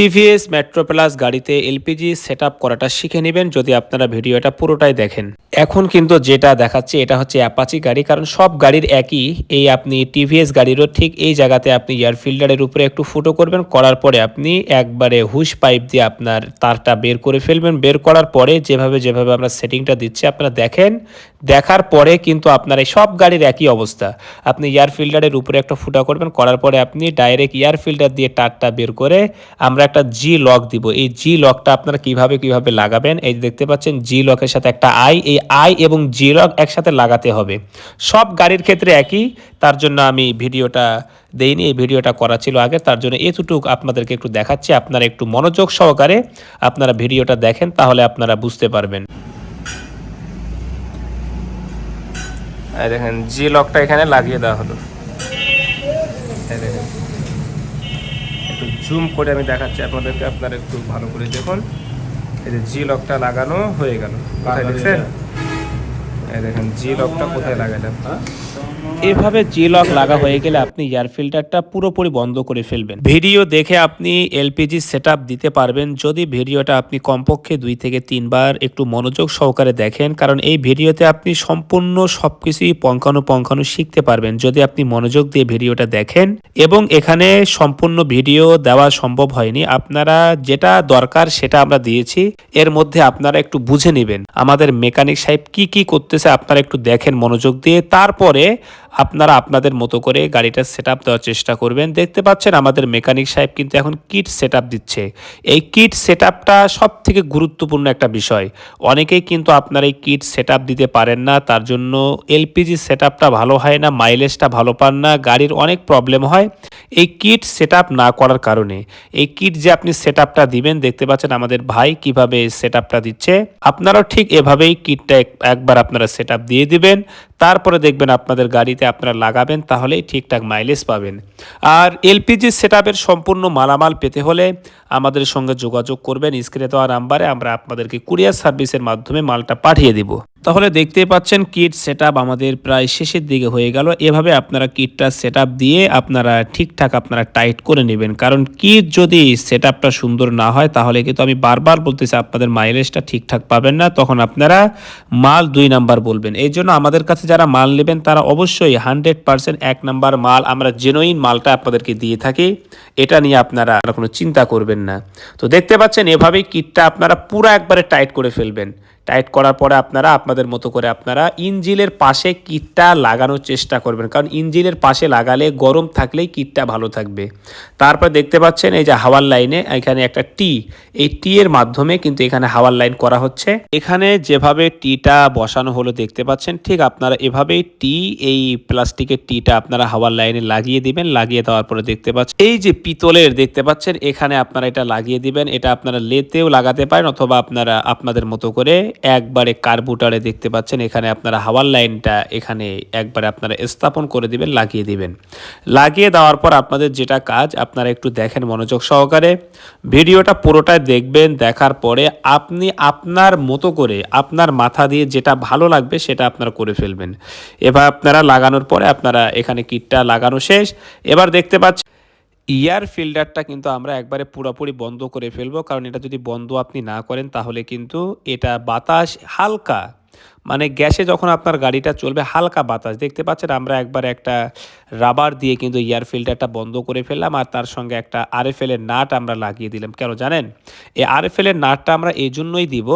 TVS metro plus গাড়িতে LPG set করাটা শিখে নেবেন যদি আপনারা ভিডিওটা পুরোটাই দেখেন। এখন কিন্তু যেটা দেখাচ্ছে এটা হচ্ছে অ্যাপাচি গাড়ি, কারণ সব গাড়ির একই। এই আপনি টিভিএস গাড়িরও ঠিক এই জায়গাতে আপনি এয়ার ফিল্টারের উপরে একটু ফুটো করবেন, করার পরে আপনি একবারে হুশ পাইপ দিয়ে আপনার তারটা বের করে ফেলবেন। বের করার পরে যেভাবে যেভাবে আমরা সেটিংটা দিচ্ছি, আপনারা দেখেন, দেখার পরে কিন্তু আপনার এই সব গাড়ির একই অবস্থা। আপনি এয়ার ফিল্টারের উপরে একটা ফুটা করবেন, করার পরে আপনি ডাইরেক্ট এয়ার ফিল্টার দিয়ে তারটা বের করে আমরা একটা জি লক দিব। এই জি লকটা আপনারা কীভাবে কীভাবে লাগাবেন? এই দেখতে পাচ্ছেন জি লকের সাথে একটা আই এই আই এবং জি লক একসাথে লাগাতে হবে। সব গাড়ির ক্ষেত্রে একই, তার জন্য আমি ভিডিওটা দেইনি, এই ভিডিওটা করা ছিল আগে, তার জন্য এতটুকু আপনাদেরকে একটু দেখাচ্ছি। আপনারা একটু মনোযোগ সহকারে আপনারা ভিডিওটা দেখেন, তাহলে আপনারা বুঝতে পারবেন। দেখেন জি লকটা এখানে লাগিয়ে দেওয়া হলো এই দেখেন একটু জুম করে আমি দেখাচ্ছি আপনাদেরকে আপনারা একটু ভালো করে দেখুন। এই যে জি লকটা লাগানো হয়ে গেল। কোথায় দেখছেন? এই দেখেন জি লকটা কোথায় লাগালাম এভাবে জি লক লাগা হয়ে গেলে আপনি এয়ার ফিল্টারটা পুরোপুরি বন্ধ করে ফেলবেন। ভিডিও দেখে আপনি এলপিজি সেটআপ দিতে পারবেন। যদি ভিডিওটা আপনি কমপক্ষে দুই থেকে তিনবার একটু মনোযোগ সহকারে দেখেন, কারণ এই ভিডিওতে আপনি সম্পূর্ণ সবকিছুই পঙ্কানু পঙ্কানু শিখতে পারবেন যদি আপনি মনোযোগ দিয়ে ভিডিওটা দেখেন। এবং এখানে সম্পূর্ণ ভিডিও দেওয়া সম্ভব হয়নি। আপনারা যেটা দরকার সেটা আমরা দিয়েছি। এর মধ্যে আপনারা একটু বুঝে নেবেন। আমাদের মেকানিক সাহেব কি কি করতেছে আপনারা একটু দেখেন মনোযোগ দিয়ে। তারপরে আপনারা আপনাদের মতো করে গাড়িটা সেট দেওয়ার চেষ্টা করবেন। দেখতে পাচ্ছেন আমাদের মেকানিক সাহেব কিন্তু এখন কিট সেট দিচ্ছে। এই কিট সেট আপটা সব থেকে গুরুত্বপূর্ণ একটা বিষয়। অনেকেই কিন্তু আপনার এই কিট সেট দিতে পারেন না, তার জন্য এলপিজি সেট ভালো হয় না মাইলেজটা ভালো পান না, গাড়ির অনেক প্রবলেম হয়। এই কিট সেট না করার কারণে, এই কিট যে আপনি সেট দিবেন, দেখতে পাচ্ছেন আমাদের ভাই কীভাবে সেট দিচ্ছে। আপনারাও ঠিক এভাবেই কিটটা একবার আপনারা সেট দিয়ে দিবেন। তারপরে দেখবেন আপনাদের গাড়িতে আপনারা লাগাবেন, তাহলেই ঠিকঠাক মাইলেজ পাবেন। আর এলপিজি সেট সম্পূর্ণ মালামাল পেতে হলে আমাদের সঙ্গে যোগাযোগ করবেন। স্ক্রিনে দেওয়া নাম্বারে আমরা আপনাদেরকে কুরিয়ার সার্ভিসের মাধ্যমে মালটা পাঠিয়ে দিব। তাহলে দেখতেই পাচ্ছেন কিট সেট আমাদের প্রায় শেষের দিকে হয়ে গেল। এভাবে আপনারা কিটটা সেট দিয়ে আপনারা ঠিকঠাক আপনারা টাইট করে নেবেন। কারণ কিট যদি সেট সুন্দর না হয়, তাহলে কিন্তু আমি বারবার বলতেছি, আপনাদের মাইলেজটা ঠিকঠাক পাবেন না। তখন আপনারা মাল দুই নাম্বার বলবেন। এই জন্য আমাদের কাছে যারা মাল নেবেন, তারা অবশ্যই হান্ড্রেড পার্সেন্ট এক নাম্বার মাল, আমরা জেনুইন মালটা আপনাদেরকে দিয়ে থাকি। এটা নিয়ে আপনারা কোনো চিন্তা করবেন না। তো দেখতে পাচ্ছেন, এভাবেই কিটটা আপনারা পুরো একবারে টাইট করে ফেলবেন। টাইট করার পরে আপনারা আপনাদের মতো করে আপনারা ইঞ্জিলের পাশে কিটটা লাগানোর চেষ্টা করবেন। কারণ ইঞ্জিলের পাশে লাগালে গরম থাকলেই কিটটা ভালো থাকবে। তারপর দেখতে পাচ্ছেন এই যে হাওয়ার লাইনে এখানে একটা টি। এই টি এর মাধ্যমে কিন্তু এখানে হাওয়ার লাইন করা হচ্ছে। এখানে যেভাবে টিটা বসানো হলো দেখতে পাচ্ছেন, ঠিক আপনারা এভাবেই টি, এই প্লাস্টিকের টিটা আপনারা হাওয়ার লাইনে লাগিয়ে দিবেন। লাগিয়ে দেওয়ার পরে দেখতে পাচ্ছেন, এই যে পিতলের দেখতে পাচ্ছেন, এখানে আপনারা এটা লাগিয়ে দিবেন। এটা আপনারা লেতেও লাগাতে পারেন অথবা আপনারা আপনাদের মতো করে একবারে কার্বুটারে দেখতে পাচ্ছেন। এখানে আপনারা হাওয়ার লাইনটা এখানে একবারে আপনারা স্থাপন করে দিবেন, লাগিয়ে দিবেন। লাগিয়ে দেওয়ার পর আপনাদের যেটা কাজ, আপনারা একটু দেখেন মনোযোগ সহকারে। ভিডিওটা পুরোটাই দেখবেন, দেখার পরে আপনি আপনার মতো করে, আপনার মাথা দিয়ে যেটা ভালো লাগবে সেটা আপনারা করে ফেলবেন। এবার আপনারা লাগানোর পরে আপনারা এখানে কিটটা লাগানো শেষ। এবার দেখতে পাচ্ছেন ইয়ার ফিল্টারটা কিন্তু আমরা একবারে পুরোপুরি বন্ধ করে ফেলব। কারণ এটা যদি বন্ধ আপনি না করেন, তাহলে কিন্তু এটা বাতাস হালকা মানে গ্যাসে যখন আপনার গাড়িটা চলবে, হালকা বাতাস। দেখতে পাচ্ছেন, আমরা একবার একটা রাবার দিয়ে কিন্তু এয়ার ফিল্টারটা বন্ধ করে ফেললাম আর তার সঙ্গে একটা আরএফএলের নাট আমরা লাগিয়ে দিলাম। কেন জানেন? এই আরএফএলের নাটটা আমরা এই জন্যই দিব,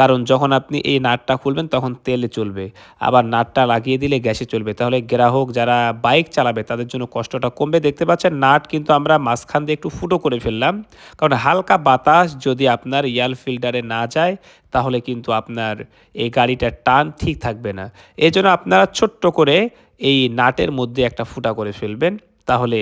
কারণ যখন আপনি এই নাটটা খুলবেন তখন তেলে চলবে। আবার নাটটা লাগিয়ে দিলে গ্যাসে চলবে। তাহলে গ্রাহক যারা বাইক চালাবে তাদের জন্য কষ্টটা কমবে। দেখতে পাচ্ছেন, নাট কিন্তু আমরা মাঝখান দিয়ে একটু ফুটো করে ফেললাম। কারণ হালকা বাতাস যদি আপনার ইয়ার ফিল্টারে না যায়, তাহলে কিন্তু আপনার এই গাড়িটার টান ঠিক থাকবে না। এই জন্য আপনারা ছোট্ট করে এই নাটের মধ্যে একটা ফুটা করে ফেলবেন। তাহলে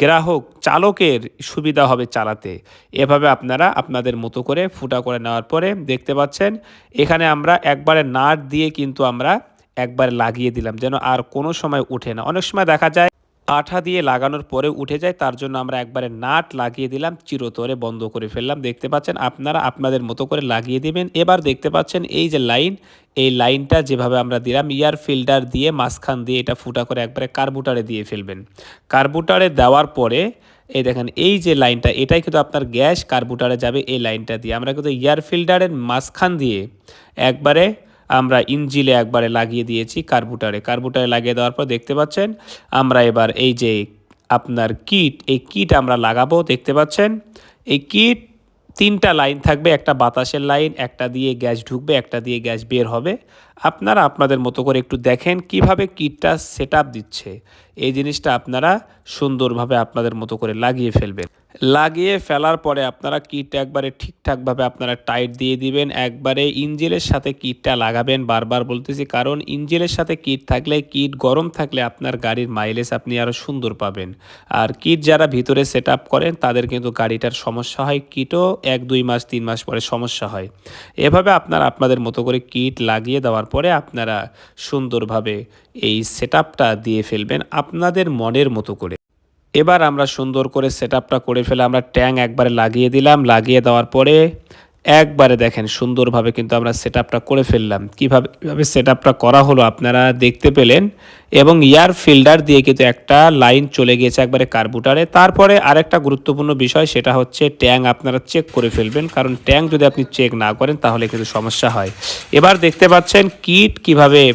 গ্রাহক, চালকের সুবিধা হবে চালাতে। এভাবে আপনারা আপনাদের মতো করে ফুটা করে নেওয়ার পরে দেখতে পাচ্ছেন, এখানে আমরা একবারে নাট দিয়ে কিন্তু আমরা একবার লাগিয়ে দিলাম, যেন আর কোনো সময় উঠে না। অনেক সময় দেখা যায় আঠা দিয়ে লাগানোর পরে উঠে যায়, তার জন্য আমরা একবারে নাট লাগিয়ে দিলাম, চিরতরে বন্ধ করে ফেললাম। দেখতে পাচ্ছেন আপনারা আপনাদের মতো করে লাগিয়ে দিবেন। এবার দেখতে পাচ্ছেন এই যে লাইন, এই লাইনটা যেভাবে আমরা দিলাম, ইয়ার ফিল্টার দিয়ে মাঝখান দিয়ে এটা ফুটা করে একবারে কার্বুটারে দিয়ে ফেলবেন। কার্বুটারে দেওয়ার পরে, এই দেখেন, এই যে লাইনটা, এটাই কিন্তু আপনার গ্যাস, কার্বুটারে যাবে এই লাইনটা দিয়ে। আমরা কিন্তু এয়ার ফিল্টারের মাঝখান দিয়ে একবারে আমরা ইঞ্জিলে একবারে লাগিয়ে দিয়েছি কার্বুটারে। কার্বুটারে লাগিয়ে দেওয়ার পর দেখতে পাচ্ছেন, আমরা এবার এই যে আপনার কিট, এই কিট আমরা লাগাবো, দেখতে পাচ্ছেন? এই কিট তিনটা লাইন থাকবে, একটা বাতাসের লাইন, একটা দিয়ে গ্যাস ঢুকবে, একটা দিয়ে গ্যাস বের হবে। আপনারা আপনাদের মতো করে একটু দেখেন কীভাবে কিটটা সেট দিচ্ছে। এই জিনিসটা আপনারা সুন্দরভাবে আপনাদের মতো করে লাগিয়ে ফেলবেন। লাগিয়ে ফেলার পরে আপনারা কিট একবারে ঠিকঠাকভাবে আপনারা টাইট দিয়ে দিবেন, একবারে ইঞ্জিনের সাথে কিটটা লাগাবেন। বারবার বলতেছি, কারণ ইঞ্জিনের সাথে কিট থাকলে, কিট গরম থাকলে আপনার গাড়ির মাইলেজ আপনি আরও সুন্দর পাবেন। আর কিট যারা ভিতরে সেট করেন, তাদের কিন্তু গাড়িটার সমস্যা হয়, কিটও এক, দুই মাস, তিন মাস পরে সমস্যা হয়। এভাবে আপনারা আপনাদের মতো করে কিট লাগিয়ে দেওয়ার পরে আপনারা সুন্দরভাবে এই সেট দিয়ে ফেলবেন আপনাদের মনের মতো করে। এবার আমরা সুন্দর করে সেট করে ফেলে আমরা ট্যাং একবারে লাগিয়ে দিলাম, লাগিয়ে দেওয়ার পরে একবারে দেখেন সুন্দরভাবে কিন্তু আমরা সেট করে ফেললাম। কীভাবে কীভাবে সেট করা হলো আপনারা দেখতে পেলেন এবং ইয়ার ফিল্ডার দিয়ে কিন্তু একটা লাইন চলে গিয়েছে একবারে কার্বুটারে। তারপরে আরেকটা গুরুত্বপূর্ণ বিষয়, সেটা হচ্ছে ট্যাং আপনারা চেক করে ফেলবেন। কারণ ট্যাং যদি আপনি চেক না করেন, তাহলে কিন্তু সমস্যা হয়। এবার দেখতে পাচ্ছেন কিট কীভাবে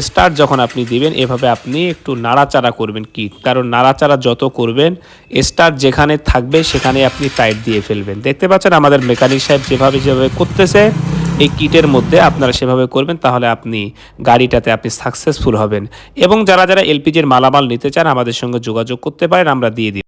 স্টার্ট যখন আপনি দিবেন, এভাবে আপনি একটু নাড়াচাড়া করবেন কিট কারণ নাড়াচাড়া যত করবেন স্টার্ট যেখানে থাকবে সেখানে আপনি টাইট দিয়ে ফেলবেন। দেখতে পাচ্ছেন আমাদের মেকানিক সাহেব যেভাবে যেভাবে করতেছে, এই কিটের মধ্যে আপনারা সেভাবে করবেন, তাহলে আপনি গাড়িটাতে আপনি সাকসেসফুল হবেন। এবং যারা যারা এলপিজির মালামাল নিতে চান, আমাদের সঙ্গে যোগাযোগ করতে পারেন, আমরা দিয়ে দিই।